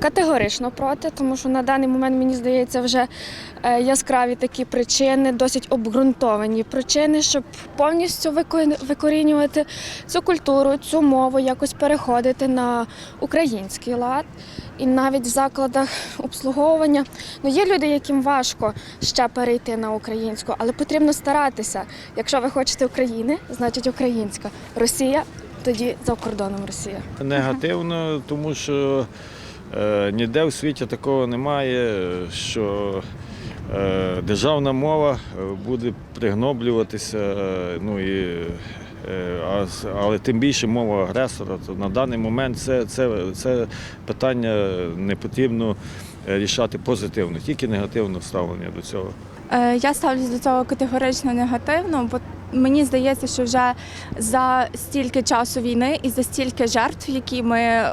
Категорично проти, тому що на даний момент мені здається вже е, яскраві такі причини, досить обґрунтовані причини, щоб повністю викорінювати цю культуру, цю мову, якось переходити на український лад. І навіть в закладах обслуговування ну є люди, яким важко ще перейти на українську, але потрібно старатися. Якщо ви хочете України, значить українська. Росія тоді за кордоном Росія. Негативно, тому що ніде в світі такого немає, що е, державна мова е, буде пригноблюватися, е, ну і, е, але тим більше мова агресора. То на даний момент це, це, це питання не потрібно е, рішати позитивно, тільки негативне ставлення до цього. Е, Я ставлюсь до цього категорично негативно, бо мені здається, що вже за стільки часу війни і за стільки жертв, які ми е,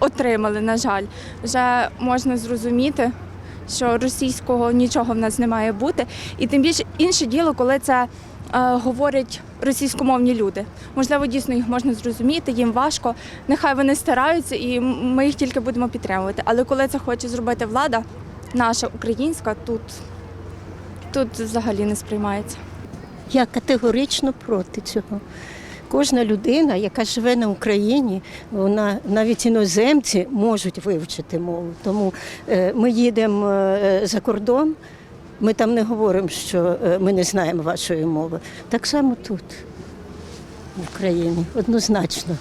отримали, на жаль, вже можна зрозуміти, що російського нічого в нас не має бути. І тим більше інше діло, коли це е, говорять російськомовні люди. Можливо, дійсно їх можна зрозуміти, їм важко. Нехай вони стараються, і ми їх тільки будемо підтримувати. Але коли це хоче зробити влада, наша українська, тут тут взагалі не сприймається. Я категорично проти цього. Кожна людина, яка живе на Україні, вона навіть іноземці можуть вивчити мову. Тому е, ми їдемо е, за кордон, ми там не говоримо, що е, ми не знаємо вашої мови. Так само тут, в Україні, однозначно.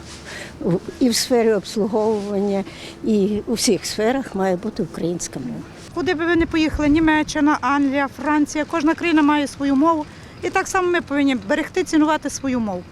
І в сфері обслуговування, і у всіх сферах має бути українська мова. Куди би ви не поїхали, Німеччина, Англія, Франція, кожна країна має свою мову. І так само ми повинні берегти, цінувати свою мову.